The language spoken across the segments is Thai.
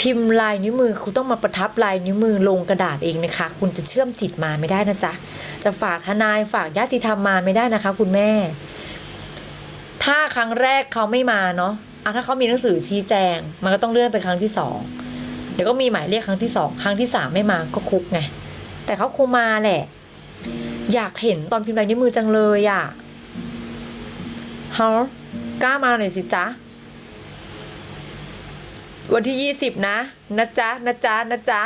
พิมพ์ลายนิ้วมือคุณต้องมาประทับลายนิ้วมือลงกระดาษเองนะคะ คุณจะเชื่อมจิตมาไม่ได้นะจ๊ะจะฝากทนายฝากญาติธรรมมาไม่ได้นะคะ คุณแม่ ถ้าครั้งแรกเขาไม่มาเนาะอะถ้าเขามีหนังสือชี้แจง มันก็ต้องเลื่อนไปครั้งที่สองเดี๋ยวก็มีหมายเรียกครั้งที่สองครั้งที่สามไม่มาก็คุกไงแต่เขาคงมาแหละ อยากเห็นตอนพิมพ์ลายนิ้วมือจังเลยอะ่ะฮะกล้ามาหน่อยสิจ๊ะ วันที่ยี่สิบนะ นะจ๊ะ นะจ๊ะ นะจ๊ะ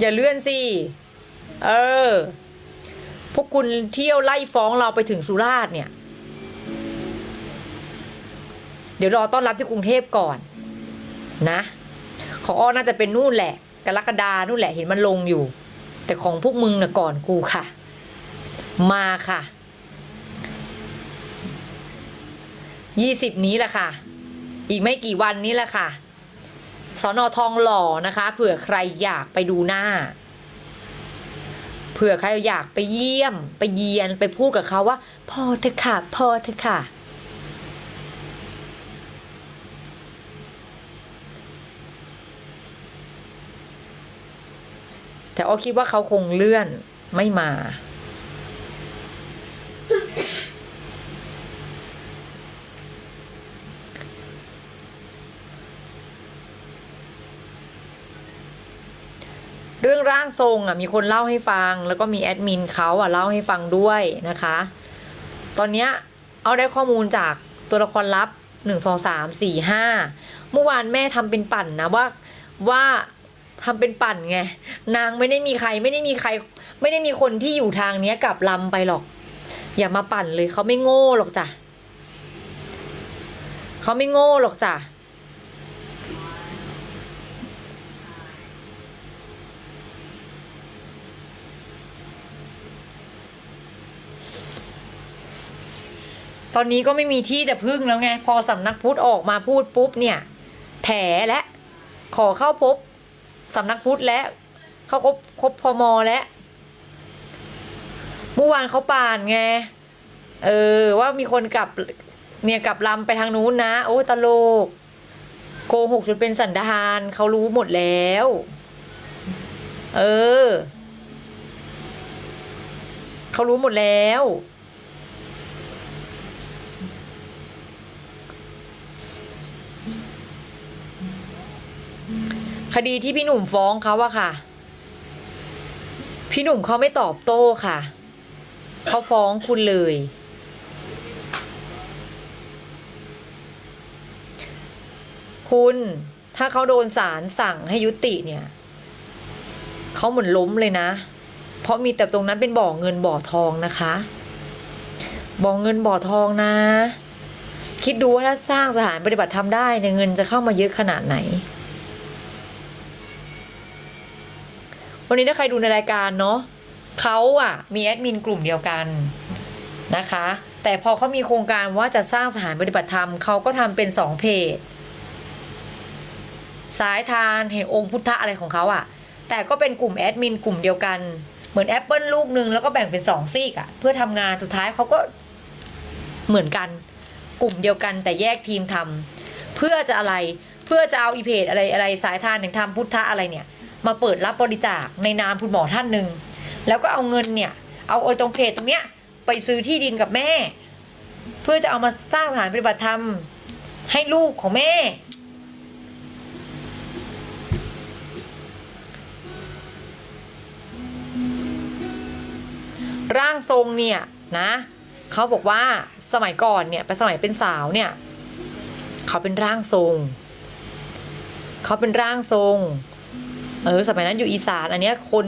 อย่าเลื่อนสิ เออ พวกคุณเที่ยวไล่ฟ้องเราไปถึงสุราษฎร์เนี่ย เดี๋ยวรอต้อนรับที่กรุงเทพก่อน นะ ของอ้อน่าจะเป็นนู่นแหละ กรกฎานู่นแหละเห็นมันลงอยู่ แต่ของพวกมึงนะก่อนกูค่ะ มาค่ะ ยี่สิบนี้แหละค่ะ อีกไม่กี่วันนี้แหละค่ะสอนอทองหล่อนะคะ เผื่อใครอยากไปดูหน้า เผื่อใครอยากไปเยี่ยม ไปเยียนไปพูดกับเขาว่า พอเถอะค่ะ พอเถอะค่ะ แต่อ้อคิดว่าเขาคงเลื่อนไม่มา เร่างทรงอะมีคนเล่าให้ฟัง แล้วก็มีแอดมินเขาอะเล่าให้ฟังด้วยนะคะ ตอนเนี้ยเอาได้ข้อมูลจากตัวละครลับหนึ่งสองสามสี่ห้าเมื่อวานแม่ทำเป็นปั่นนะว่าว่าทำเป็นปั่นไงนางไม่ได้มีใครไม่ได้มีใคร ไม่ได้มีคนที่อยู่ทางเนี้ยกลับลำไปหรอก อย่ามาปั่นเลยเขาไม่โง่หรอกจ้ะเขาไม่โง่หรอกจ้ะ ตอนนี้ก็ไม่มีที่จะพึ่งแล้วไง พอสำนักพุทธออกมาพูดปุ๊บเนี่ย แถและขอเข้าพบสำนักพุทธและ เข้าครบครบพมและเมื่อวานเขาป่านไง เออ ว่ามีคนกลับเนี่ยกลับลำไปทางนู้นนะ โอ้ตลก โกหกจนเป็นสันดานเขารู้หมดแล้ว เออ เขารู้หมดแล้ว ดีที่พี่หนุ่มฟ้องเขาอะค่ะ พี่หนุ่มเขาไม่ตอบโต้ค่ะ เขาฟ้องคุณเลย คุณถ้าเขาโดนศาลสั่งให้ยุติเนี่ย เขาเหมือนล้มเลยนะ เพราะมีแต่ตรงนั้นเป็นบ่อเงินบ่อทองนะคะ บ่อเงินบ่อทองนะ คิดดูว่าถ้าสร้างสถานปฏิบัติธรรมได้เนี่ยเงินจะเข้ามาเยอะขนาดไหน วันนี้ถ้าใครดูในรายการเนาะเขาอะมีแอดมินกลุ่มเดียวกันนะคะ แต่พอเขามีโครงการว่าจะสร้างสถานปฏิบัติธรรมเขาก็ทำเป็นสองเพจสายทานเห็นองค์พุทธะอะไรของเขาอะแต่ก็เป็นกลุ่มแอดมินกลุ่มเดียวกันเหมือนแอปเปิลลูกหนึ่งแล้วก็แบ่งเป็นสองซีกอะเพื่อทำงานสุดท้ายเขาก็เหมือนกันกลุ่มเดียวกันแต่แยกทีมทำเพื่อจะอะไรเพื่อจะเอาอีเพจอะไรอะไรสายทานถึงทำพุทธะอะไรเนี่ย มาเปิดรับบริจาคในนามคุณหมอท่านหนึ่งแล้วก็เอาเงินเนี่ยเอาไอ้ตรงเพจตรงเนี้ยไปซื้อที่ดินกับแม่ เพื่อจะเอามาสร้างสถานปฏิบัติธรรมให้ลูกของแม่ ร่างทรงเนี่ยนะเขาบอกว่าสมัยก่อนเนี่ยไปสมัยเป็นสาวเนี่ยเขาเป็นร่างทรง เขาเป็นร่างทรง เออสมัยนั้นอยู่อีสานอันเนี้ยคน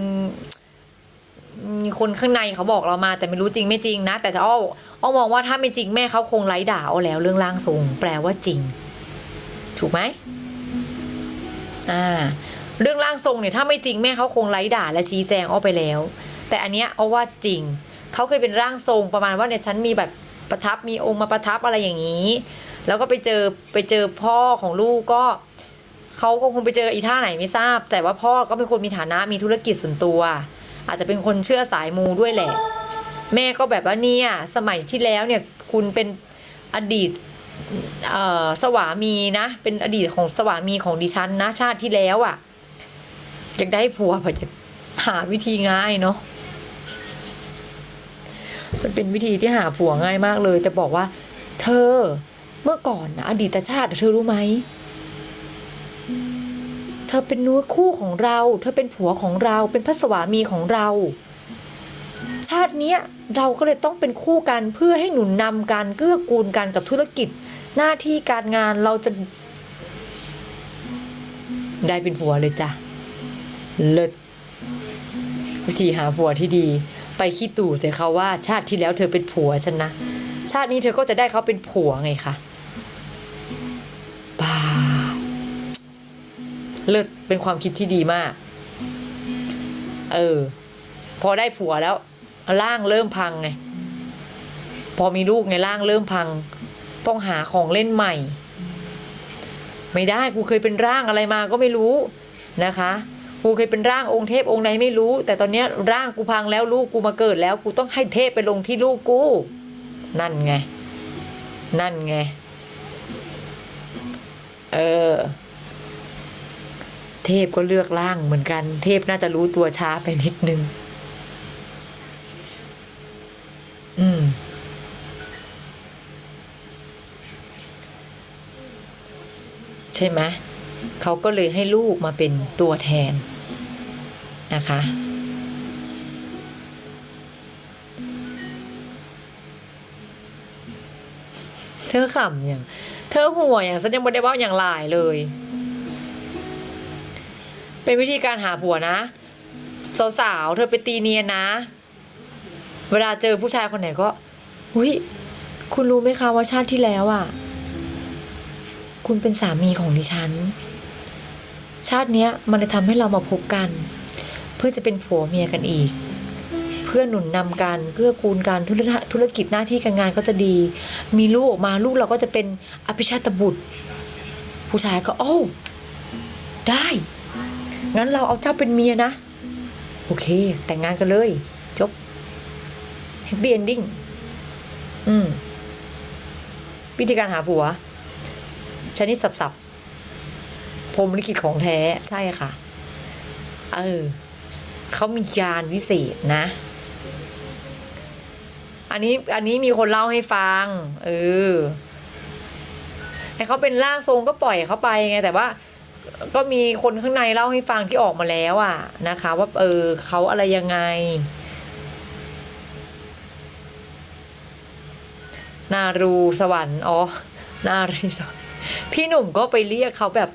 มีคนข้างในเขาบอกเรามา แต่ไม่รู้จริงไม่จริงนะ แต่ถ้าอ้ออ้อมองว่าถ้าไม่จริงแม่เขาคงไร้ด่าเอาแล้วเรื่องร่างทรงแปลว่าจริง ถูกไหมอ่าเรื่องร่างทรงเนี่ยถ้าไม่จริงแม่เขาคงไร้ด่าและชี้แจงอ้อไปแล้ว แต่อันเนี้ยอ้อว่าจริงเขาเคยเป็นร่างทรงประมาณว่าเนี่ยฉันมีแบบประทับมีองค์มาประทับอะไรอย่างนี้ แล้วก็ไปเจอไปเจอพ่อของลูกก็ เขาก็คงไปเจออีท่าไหนไม่ทราบ แต่ว่าพ่อก็เป็นคนมีฐานะมีธุรกิจส่วนตัว อาจจะเป็นคนเชื่อสายมูด้วยแหละ แม่ก็แบบว่าเนี่ยสมัยที่แล้วเนี่ยคุณเป็นอดีตสวามีนะ เป็นอดีตของสวามีของดิฉันนะ ชาติที่แล้วอะ่ะอยากได้ผัวพอจะหาวิธีง่ายเนาะมันเป็นวิธีที่หาผัวง่ายมากเลย แต่บอกว่า เธอเมื่อก่อนนะอดีตชาติเธอรู้ไหม เธอเป็นนื้อคู่ของเรา เธอเป็นผัวของเรา เป็นพระสวามีของเรา ชาติเนี้ยเราก็เลยต้องเป็นคู่กันเพื่อให้หนุนนำกันเกื้อกูลกันกับธุรกิจ หน้าที่การงานเราจะได้เป็นผัวเลยจ้ะ เลิศวิธีหาผัวที่ดี ไปขี้ตู่เสียเขาว่าชาติที่แล้วเธอเป็นผัวฉันนะ ชาตินี้เธอก็จะได้เขาเป็นผัวไงคะ เลิศเป็นความคิดที่ดีมาก เออ พอได้ผัวแล้วร่างเริ่มพังไง พอมีลูกไงร่างเริ่มพัง ต้องหาของเล่นใหม่ ไม่ได้กูเคยเป็นร่างอะไรมาก็ไม่รู้นะคะกูเคยเป็นร่างองค์เทพองค์ไหนไม่รู้ แต่ตอนเนี้ยร่างกูพังแล้วลูกกูมาเกิดแล้ว กูต้องให้เทพไปลงที่ลูกกู นั่นไง นั่นไง เออ เทพก็เลือกร่างเหมือนกัน เทพน่าจะรู้ตัวช้าไปนิดนึง อืม ใช่ไหมเขาก็เลยให้ลูกมาเป็นตัวแทนนะคะ เธอขำอย่าง เธอหัวอย่างฉันยังไม่ได้ว่าอย่างหลายเลย เป็นวิธีการหาผัวนะ สาวๆ เธอไปตีเนียนนะ เวลาเจอผู้ชายคนไหนก็หุยคุณรู้ไหมคะว่าชาติที่แล้วอะ คุณเป็นสามีของดิฉัน ชาติเนี้ยมันเลยทำให้เรามาพบกัน เพื่อจะเป็นผัวเมียกันอีก เพื่อหนุนนำกันเกื้อกูลกันธุรธุรกิจหน้าที่การงานก็จะดี มีลูกออกมาลูกเราก็จะเป็นอภิชาตบุตร ผู้ชายก็โอ้ได้ งั้นเราเอาเจ้าเป็นเมียนะ โอเค แต่งงานกันเลย จบ happy ending อืมวิธีการหาผัว ชนิดสับๆพรมลิขิตของแท้ใช่ค่ะ เออเขามียานวิเศษนะ อันนี้อันนี้มีคนเล่าให้ฟัง เออให้เขาเป็นร่างทรงก็ปล่อยเขาไปไงแต่ว่า ก็มีคนข้างในเล่าให้ฟังที่ออกมาแล้วอะนะคะ ว่าเออเขาอะไรยังไงนารูสวรรค์อ๋อนารีสวรรค์พี่หนุ่มก็ไปเรียกเขาแบบ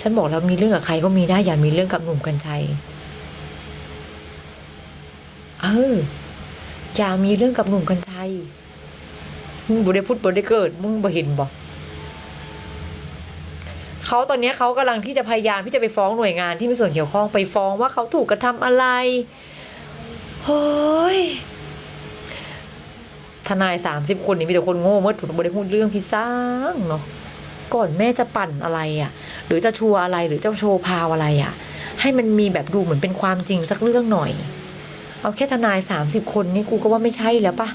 ฉันบอกแล้วมีเรื่องกับใครก็มีได้อย่ามีเรื่องกับหนุ่มกัญชัยเอออย่ามีเรื่องกับหนุ่มกัญชัยมึงบ่ได้พูดบ่ได้เกิด มึงบ่เห็นบ่ เขาตอนนี้เขากำลังที่จะพยายามที่จะไปฟ้องหน่วยงานที่มีส่วนเกี่ยวข้องไปฟ้องว่าเขาถูกกระทำอะไรเฮ้ยทนายสามสิบคนนี่มีแต่คนโง่เมื่อถูกบริพูดเรื่องพิซซ่างเนาะก่อนแม่จะปั่นอะไรอะ่ะ หรือจะชัวร์อะไรหรือจะโชว์พาวอะไรอะ่ะ ให้มันมีแบบดูเหมือนเป็นความจริงสักเรื่องหน่อย เอาแค่ทนายสามสิบคนนี่กูก็ว่าไม่ใช่แล้วปะ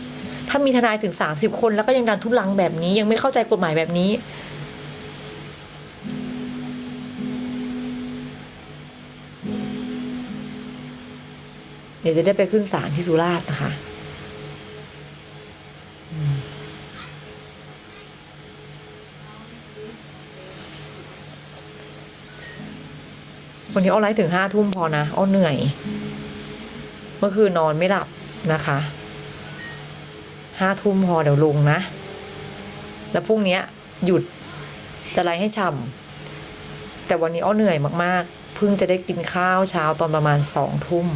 ถ้ามีทนายถึงสามสิบคนแล้วก็ยังดันทุลังแบบนี้ยังไม่เข้าใจกฎหมายแบบนี้ เดี๋ยวจะได้ไปขึ้นศาลที่สุราษฎร์นะคะวันนี้อ้อไลฟ์ถึงห้าทุ่มพอนะอ้อเหนื่อย เมื่อคืนนอนไม่หลับนะคะห้าทุ่มพอเดี๋ยวลงนะ แล้วพรุ่งนี้หยุดจะไลฟ์ให้ช่ำแต่วันนี้อ้อเหนื่อยมากๆเพิ่งจะได้กินข้าวเช้าตอนประมาณสองทุ่ม